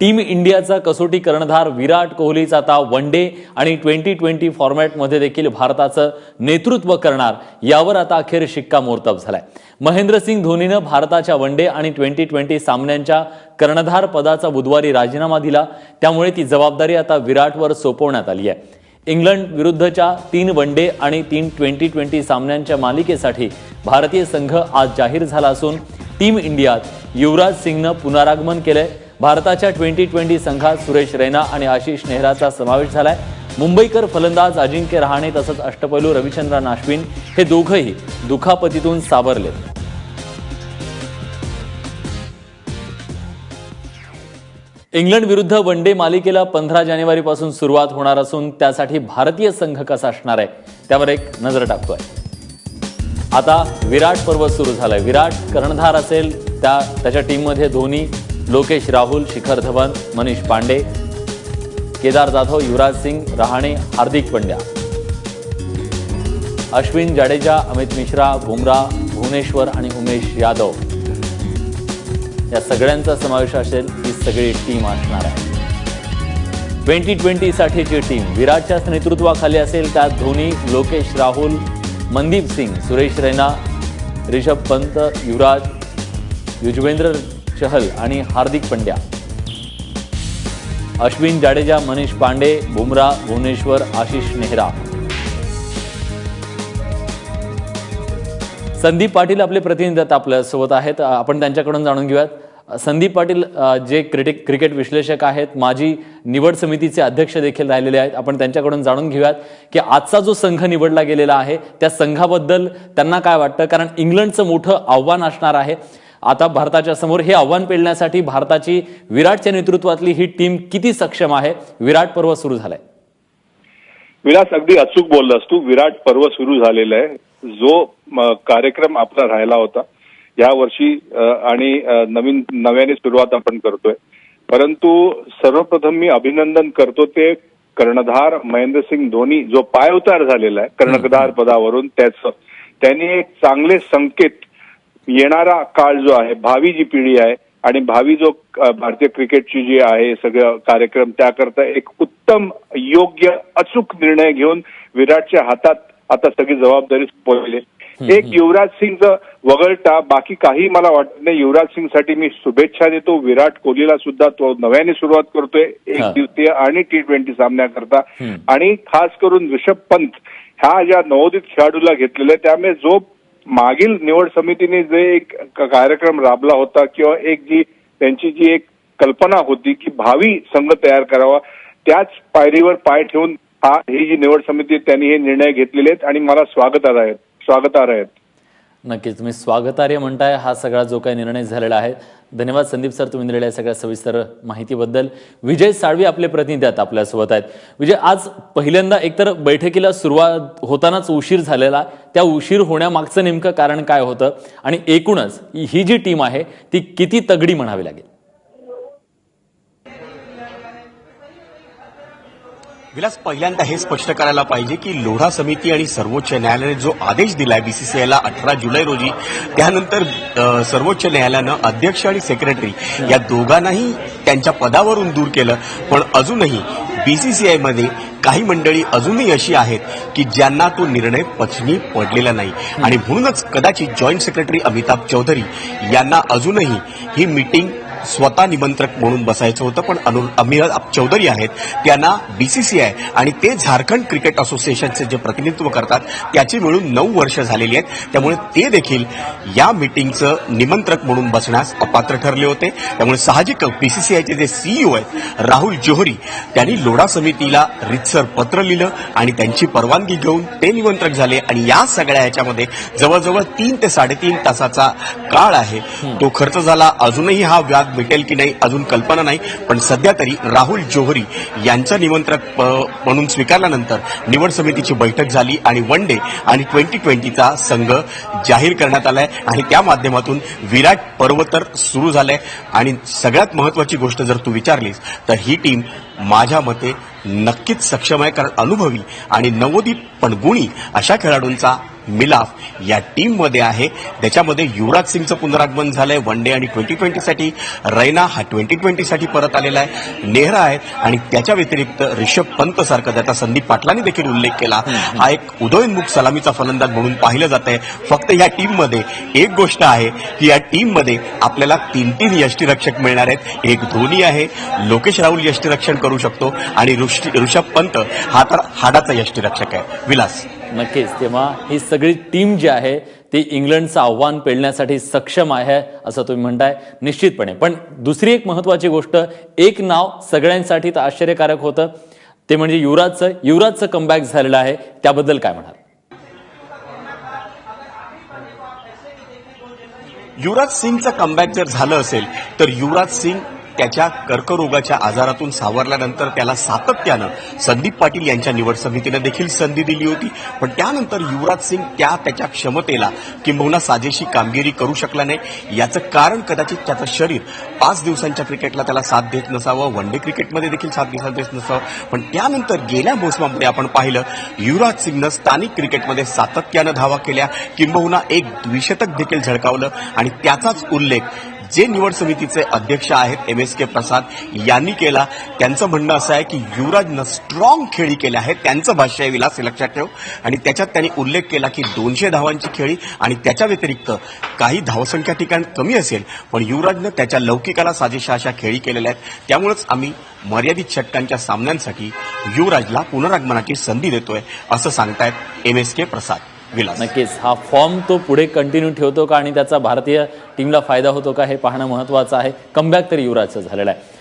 Team इंडियाचा कसोटी कर्णधार विराट कोहलीचा आता वन डे आणि ट्वेंटी ट्वेंटी फॉर्मॅटमध्ये देखील भारताचं नेतृत्व करणार यावर आता अखेर शिक्कामोर्तब झालाय. महेंद्रसिंग धोनीनं भारताच्या वन डे आणि ट्वेंटी ट्वेंटी सामन्यांच्या कर्णधार पदाचा बुधवारी राजीनामा दिला. त्यामुळे ती जबाबदारी आता विराटवर सोपवण्यात आली आहे. इंग्लंड विरुद्धच्या तीन वन डे आणि तीन ट्वेंटी ट्वेंटी सामन्यांच्या मालिकेसाठी भारतीय संघ आज जाहीर झाला असून टीम इंडियात युवराज सिंगनं पुनरागमन केलंय. भारताच्या ट्वेंटी ट्वेंटी संघात सुरेश रैना आणि आशिष नेहराचा समावेश झालाय. मुंबईकर फलंदाज अजिंक्य रहाणे तसंच अष्टपैलू रविचंद्रन अश्विन हे दोघंही दुखापतीतून सावरले इंग्लंड विरुद्ध वन डे मालिकेला पंधरा जानेवारीपासून सुरुवात होणार असून त्यासाठी भारतीय संघ कसा असणार आहे त्यावर एक नजर टाकतोय. आता विराट पर्व सुरू झालंय. विराट कर्णधार असेल त्या त्याच्या टीममध्ये धोनी लोकेश राहुल शिखर धवन मनीष पांडे केदार जाधव युवराज सिंग रहाणे हार्दिक पंड्या. अश्विन जाडेजा अमित मिश्रा बुमराह भुवनेश्वर आणि उमेश यादव. या सगळ्यांचा समावेश असेल ही सगळी टीम असणार आहे. ट्वेंटी ट्वेंटीसाठीची टीम विराटच्याच नेतृत्वाखाली असेल त्यात धोनी लोकेश राहुल मनदीप सिंग सुरेश रैना रिषभ पंत युवराज युजवेंद्र चहल आणि हार्दिक पंड्या. अश्विन जाडेजा मनीष पांडे बुमराह भुवनेश्वर आशिष नेहरा. संदीप पाटील आपले प्रतिनिधी आता आपल्यासोबत आहेत. आपण त्यांच्याकडून जाणून घेऊयात. संदीप पाटील जे क्रिटिक क्रिकेट विश्लेषक आहेत माजी निवड समितीचे अध्यक्ष देखील राहिलेले आहेत. आपण त्यांच्याकडून जाणून घेऊयात की आजचा जो संघ निवडला गेलेला आहे त्या संघाबद्दल त्यांना काय वाटतं? कारण इंग्लंडचं मोठं आव्हान असणार आहे. आता भारताच्या समोर हे आव्हान पेलण्यासाठी भारताची विराटच्या नेतृत्वातली ही टीम किती सक्षम आहे? विराट पर्व सुरू झालंय. विलास अगदी अचूक बोललास तू. विराट पर्व सुरू झालेलं आहे. जो कार्यक्रम आपला राहिला होता या वर्षी आणि नवीन नव्याने सुरुवात आपण करतोय. परंतु सर्वप्रथम मी अभिनंदन करतो ते कर्णधार महेंद्रसिंग धोनी जो पायउतार झालेला आहे कर्णधार पदावरून त्याचं. त्यांनी एक चांगले संकेत येणारा काळ जो आहे भावी जी पिढी आहे आणि भावी जो भारतीय क्रिकेटची जी आहे सगळं कार्यक्रम त्याकरता एक उत्तम योग्य अचूक निर्णय घेऊन विराटच्या हातात आता सगळी जबाबदारी सोपवलेली आहे. एक युवराज सिंगचं वगळता बाकी काही मला वाटत नाही युवराज सिंगसाठी मी शुभेच्छा देतो विराट कोहलीला सुद्धा तो नव्याने सुरुवात करतोय एक. दिवसीय आणि टी ट्वेंटी सामन्याकरता. आणि खास करून ऋषभ पंत ह्या ज्या नवोदित खेळाडूला घेतलेला आहे त्यामुळे जो मागील निवड समितीने जे एक कार्यक्रम राबला होता किंवा एक जी त्यांची जी एक कल्पना होती की भावी संघ तयार करावा त्याच पायरीवर पाय ठेवून हा ही जी निवड समिती त्यांनी हे निर्णय घेतलेले आहेत आणि मला स्वागतार आहेत स्वागतार आहेत. नक्कीच तुम्ही स्वागतार्य म्हणताय हा सगळा जो काही निर्णय झालेला आहे धन्यवाद संदीप सर तुम्ही दिलेल्या सगळ्या सविस्तर माहितीबद्दल. विजय साळवी आपले प्रतिनिधी आहेत आपल्यासोबत आहेत. विजय आज पहिल्यांदा एकतर बैठकीला सुरुवात होतानाच उशीर झालेला त्या उशीर होण्यामागचं नेमकं कारण काय होतं? आणि एकूणच ही जी टीम आहे ती किती तगडी म्हणावी लागेल? विलास पहिल्यांदा हे स्पष्ट करायला पाहिजे की लोढा समिती आणि सर्वोच्च न्यायालयाने जो आदेश दिलाय बीसीसीआयला अठरा जुलै रोजी त्यानंतर सर्वोच्च न्यायालयानं अध्यक्ष आणि सेक्रेटरी या दोघांनाही त्यांच्या पदावरून दूर केलं. पण अजूनही बीसीसीआयमध्ये काही मंडळी अजूनही अशी आहेत की ज्यांना तो निर्णय पचनी पडलेला नाही. आणि म्हणूनच कदाचित जॉईंट सेक्रेटरी अमिताभ चौधरी यांना अजूनही ही मीटिंग स्वतः निमंत्रक म्हणून बसायचं होतं पण अनु अमिताभ चौधरी आहेत त्यांना बीसीसीआय आणि ते झारखंड क्रिकेट असोसिएशनचे जे प्रतिनिधित्व करतात त्याची मिळून नऊ वर्ष झालेली आहेत. त्यामुळे ते देखील या मीटिंगचं निमंत्रक म्हणून बसण्यास अपात्र ठरले होते. त्यामुळे साहजिक बीसीसीआयचे जे सीईओ आहेत राहुल जोहरी त्यांनी लोढा समितीला रितसर पत्र लिहिलं आणि त्यांची परवानगी घेऊन ते निमंत्रक झाले. आणि या सगळ्या ह्याच्यामध्ये जवळजवळ तीन ते साडेतीन तासाचा काळ आहे. तो खर्च झाला. अजूनही हा व्याग भेटेल की नाही अजून कल्पना नाही. पण सध्या तरी राहुल जोहरी यांचं निमंत्रक प- म्हणून स्वीकारल्यानंतर निवड समितीची बैठक झाली आणि वन डे आणि ट्वेंटी ट्वेंटीचा संघ जाहीर करण्यात आलाय आणि त्या माध्यमातून विराट पर्व तर सुरू झालंय. आणि सगळ्यात महत्वाची गोष्ट जर तू विचारलीस तर ही टीम माझ्या मते नक्कीच सक्षम आहे कारण अनुभवी आणि नवोदित पणगुणी अशा खेळाडूंचा मिलाफ या टीममध्ये आहे. त्याच्यामध्ये युवराज सिंगचं पुनरागमन झालंय. वन डे आणि ट्वेंटी ट्वेंटीसाठी रैना हा ट्वेंटी ट्वेंटीसाठी परत आलेला आहे. नेहरा आहे आणि त्याच्या व्यतिरिक्त रिषभ पंत सारखं त्याचा संदीप पाटलांनी देखील उल्लेख केला. हा एक उदयोन्मुख सलामीचा फलंदाज म्हणून पाहिलं जात आहे फक्त या टीममध्ये एक गोष्ट आहे की या टीममध्ये आपल्याला तीन तीन यष्टीरक्षक मिळणार आहेत. एक धोनी आहे. लोकेश राहुल यष्टीरक्षण करू शकतो आणि ऋष्टी- ऋषभ पंत हा तर हाडाचा यष्टीरक्षक आहे. विलास. नक्कीच. तेव्हा ही सगळी टीम जी आहे ती इंग्लंडचं आव्हान पेलण्यासाठी सक्षम आहे असं तुम्ही म्हणताय. निश्चितपणे. पण दुसरी एक महत्वाची गोष्ट एक नाव सगळ्यांसाठी तर आश्चर्यकारक होतं. ते म्हणजे युवराजचं युवराजचं कमबॅक झालेलं आहे. त्याबद्दल काय म्हणाल? युवराज सिंगचं कमबॅक जर झालं असेल तर युवराज सिंग त्याच्या कर्करोगाच्या आजारातून सावरल्यानंतर त्याला सातत्यानं संदीप पाटील यांच्या निवड समितीनं देखील संधी दिली होती. पण त्यानंतर युवराज सिंग त्या त्याच्या क्षमतेला किंबहुना साजेशी कामगिरी करू शकला नाही. याचं कारण कदाचित त्याचं शरीर पाच दिवसांच्या क्रिकेटला त्याला साथ देत नसावं वन डे क्रिकेटमध्ये देखील साथ दिवसात देत नसावं. पण त्यानंतर गेल्या मोसमामध्ये आपण पाहिलं युवराज सिंगनं स्थानिक क्रिकेटमध्ये सातत्यानं धावा केल्या किंबहुना एक द्विशतक देखील झळकावलं आणि त्याचाच उल्लेख जे निवड समितीचे अध्यक्ष आहेत एम एस के प्रसाद यांनी केला. त्यांचं म्हणणं असं आहे की युवराजनं स्ट्रॉंग खेळी केल्या आहेत त्यांचं भाष्य आहे विलास हे लक्षात ठेव. आणि त्याच्यात त्यांनी उल्लेख केला की दोनशे धावांची खेळी आणि त्याच्या व्यतिरिक्त काही धावसंख्या ठिकाण कमी असेल पण युवराजनं त्याच्या लौकिकाला साजेशा अशा खेळी केलेल्या आहेत. त्यामुळेच आम्ही मर्यादित षटकांच्या सामन्यांसाठी युवराजला पुनरागमनाची संधी देतोय असं सांगतायत M S K Prasad. Vilas. नक्कीच. हा फॉर्म तो पुढे कंटिन्यू ठेवतो का आणि त्याचा भारतीय टीमला फायदा होतो का हे पाहणं महत्वाचं आहे. कमबॅक तरी युवराजचं झालेलं आहे.